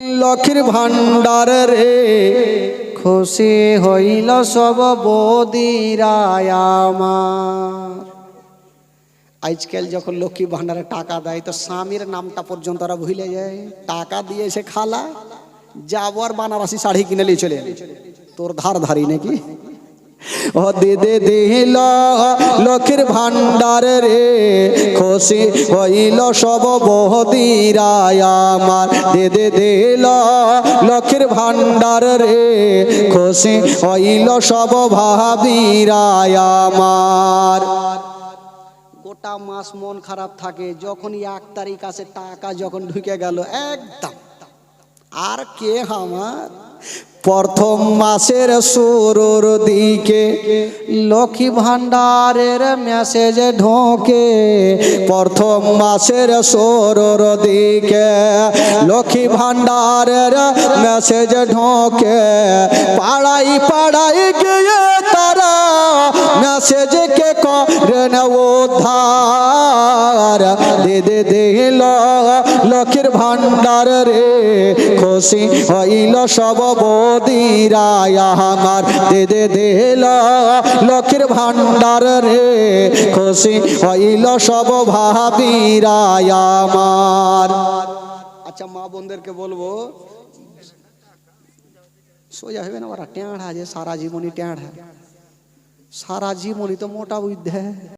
লক্ষীর ভান্ডার রে, খুশি হইল সব বদিরায়ামার আজকাল যখন লক্ষ্মী ভান্ডারে টাকা দেয়, তো স্বামীর নামটা পর্যন্ত ওরা ভুলে যায়। টাকা দিয়েছে খালা, যাব আর বানারসি শাড়ি কিনে নিয়ে চলে তোর ধার ধারি নাকি? ও দিদে দিল লক্ষ্মীর ভান্ডার রে, খুশি হইল সব বহদিরায় আমার। দিদে দিল লক্ষ্মীর ভান্ডার রে, খুশি হইল সব ভাবিরায় আমার। গোটা মাস মন খারাপ থাকে যখন এক তারিখ আসে, টাকা যখন ঢুকে গেল, একদম। আর কে আমার? প্রথম মাসের শুরুর দিকে লক্ষ্মী ভান্ডারের মেসেজ ঢোকে। প্রথম মাসের শুরুর দিকে লক্ষ্মী ভান্ডারের মেসেজ ঢোকে। পাড়াই পাড়াই গিয়ে করেন উদ্ধার লক্ষ্মীর ভান্ডার রে। খুশি হইল সব বদিরায় আমার। দে দে দিল লক্ষ্মীর ভান্ডার রে। খুশি হইল সব ভাবিরায় আমার। আচ্ছা মা বোনদেরকে বলব, সোজা হবে না ওরা টেঁড়া যে সারা জীবনই টেঁড়া। সারা জীবনই তো মোটা বুদ্ধে